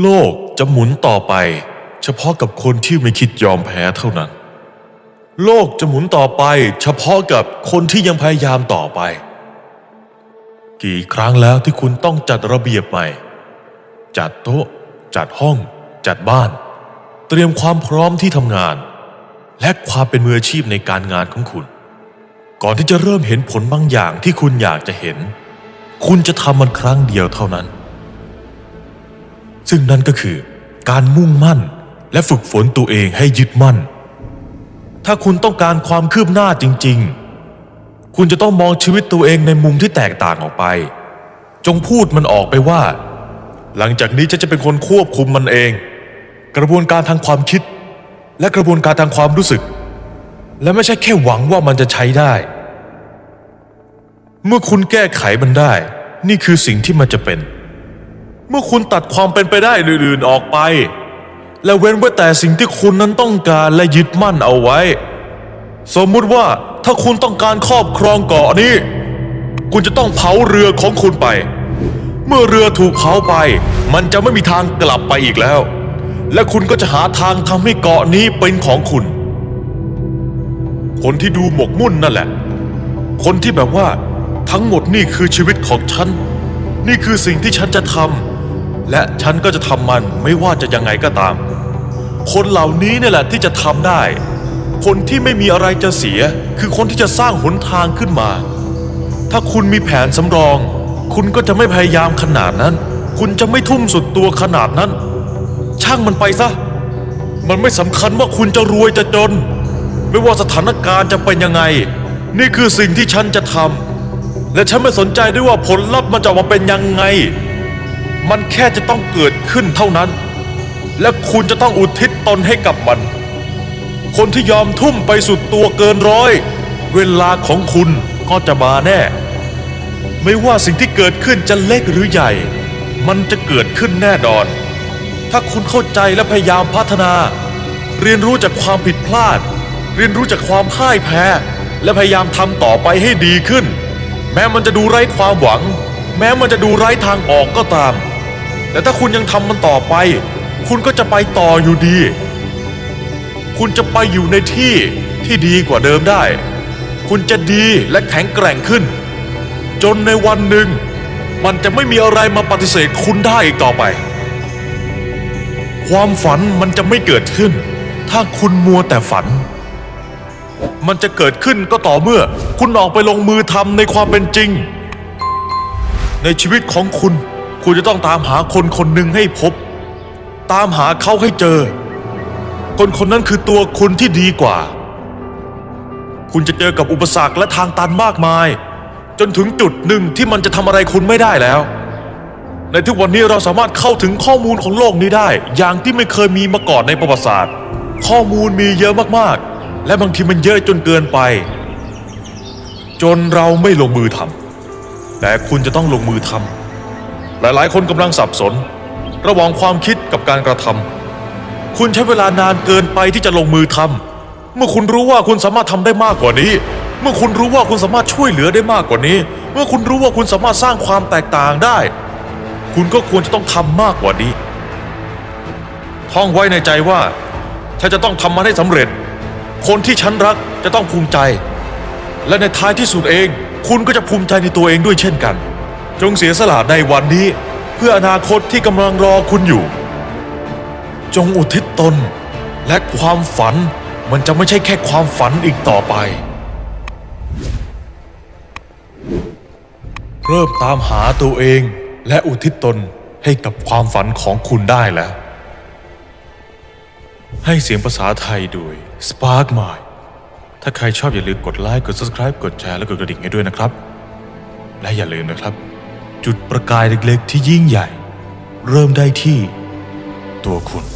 โลกจะหมุนต่อไป เฉพาะกับคนที่ไม่คิดยอมแพ้เท่านั้น โลกจะหมุนต่อไป เฉพาะกับคนที่ยังพยายามต่อไป กี่ครั้งแล้วที่คุณต้องจัดระเบียบใหม่ จัดโต๊ะ จัดห้อง จัดบ้าน เตรียมความพร้อมที่ทำงาน และความเป็นมืออาชีพในการงานของคุณ ก่อนที่จะเริ่มเห็นผลบางอย่างที่คุณอยากจะเห็น คุณจะทำมันครั้งเดียวเท่านั้น ซึ่งนั่นก็คือการมุ่งมั่นและฝึกฝนตัวเองให้ยึดมั่น ถ้าคุณต้องการความคืบหน้าจริง ๆ คุณจะต้องมองชีวิตตัวเองในมุมที่แตกต่างออกไป จงพูดมันออกไปว่า หลังจากนี้ฉันจะเป็นคนควบคุมมันเอง กระบวนการทางความคิด และกระบวนการทางความรู้สึก และไม่ใช่แค่หวังว่ามันจะใช้ได้ เมื่อคุณแก้ไขมันได้ นี่คือสิ่งที่มันจะเป็น มื่อคุณตัดความเป็นไปได้อื่นๆออกไป และเว้นไว้แต่สิ่งที่คุณนั้นต้องการและยึดมั่นเอาไว้ สมมุติว่าถ้าคุณต้องการครอบครองเกาะนี้ คุณจะต้องเผาเรือของคุณไป เมื่อเรือถูกเผาไป มันจะไม่มีทางกลับไปอีกแล้ว และคุณก็จะหาทางทำให้เกาะนี้เป็นของคุณ คนที่ดูหมกมุ่นนั่นแหละ คนที่แบบว่าทั้งหมดนี่คือชีวิตของฉัน นี่คือสิ่งที่ฉันจะทำ และฉันก็จะทำมันไม่ว่าจะยังไงก็ตาม คนเหล่านี้เนี่ยแหละที่จะทำได้ คนที่ไม่มีอะไรจะเสีย คือคนที่จะสร้างหนทางขึ้นมา ถ้าคุณมีแผนสำรอง คุณก็จะไม่พยายามขนาดนั้น คุณจะไม่ทุ่มสุดตัวขนาดนั้น ช่างมันไปซะ มันไม่สำคัญว่าคุณจะรวยจะจน ไม่ว่าสถานการณ์จะเป็นยังไง นี่คือสิ่งที่ฉันจะทำและฉันไม่สนใจด้วยว่าผลลัพธ์มันจะออกมาเป็นยังไง มันแค่จะต้องเกิดขึ้นเท่านั้น และคุณจะต้องอุทิศตนให้กับมัน คนที่ยอมทุ่มไปสุดตัวเกินร้อย เวลาของคุณก็จะมาแน่ ไม่ว่าสิ่งที่เกิดขึ้นจะเล็กหรือใหญ่ มันจะเกิดขึ้นแน่นอน ถ้าคุณเข้าใจและพยายามพัฒนา เรียนรู้จากความผิดพลาด เรียนรู้จากความพ่ายแพ้ และพยายามทำต่อไปให้ดีขึ้น แม้มันจะดูไร้ความหวัง แม้มันจะดูไร้ทางออกก็ตาม แต่ถ้าคุณยังทำมันต่อไป คุณก็จะไปต่ออยู่ดี คุณจะไปอยู่ในที่ที่ดีกว่าเดิมได้ คุณจะดีและแข็งแกร่งขึ้น จนในวันหนึ่ง มันจะไม่มีอะไรมาปฏิเสธคุณได้อีกต่อไป ความฝันมันจะไม่เกิดขึ้น ถ้าคุณมัวแต่ฝัน มันจะเกิดขึ้นก็ต่อเมื่อ คุณออกไปลงมือทำในความเป็นจริง ในชีวิตของคุณ คุณจะต้องตามหาคนคนหนึ่งให้พบ ตามหาเขาให้เจอ คนคนนั้นคือตัวคุณที่ดีกว่า คุณจะเจอกับอุปสรรคและทางตันมากมาย จนถึงจุดหนึ่งที่มันจะทำอะไรคุณไม่ได้แล้ว ในทุกวันนี้เราสามารถเข้าถึงข้อมูลของโลกนี้ได้ อย่างที่ไม่เคยมีมาก่อนในประวัติศาสตร์ ข้อมูลมีเยอะมากๆ และบางทีมันเยอะจนเกินไป จนเราไม่ลงมือทำแต่คุณจะต้องลงมือทำ หลายๆ คนกำลังสับสน ระหว่างความคิดกับการกระทำคุณใช้เวลานานเกินไปที่จะลงมือทำเมื่อคุณรู้ว่าคุณสามารถทำได้มากกว่านี้ เมื่อคุณรู้ว่าคุณสามารถช่วยเหลือได้มากกว่านี้ เมื่อคุณรู้ว่าคุณสามารถสร้างความแตกต่างได้ คุณก็ควรจะต้องทำมากกว่านี้ ท่องไว้ในใจว่าฉันจะต้องทำมันให้สำเร็จ คนที่ฉันรักจะต้องภูมิใจ และในท้ายที่สุดเอง คุณก็จะภูมิใจในตัวเองด้วยเช่นกัน จงเสียสละในวันนี้ เพื่ออนาคตที่กำลังรอคุณอยู่ จงอุทิศตน และความฝันมันจะไม่ใช่แค่ความฝันอีกต่อไป เริ่มตามหาตัวเองและอุทิศตนให้กับความฝันของคุณได้แล้ว ให้เสียงภาษาไทยโดย Spark m i ถ้าใครชอบอย่าลืมกดไลค์ กด subscribe กดแชร์และกดกระดิ่งให้ด้วยนะครับ และอย่าลืมนะครับ จุดประกายเล็กๆ ที่ยิ่งใหญ่ เริ่มได้ที่ตัวคุณ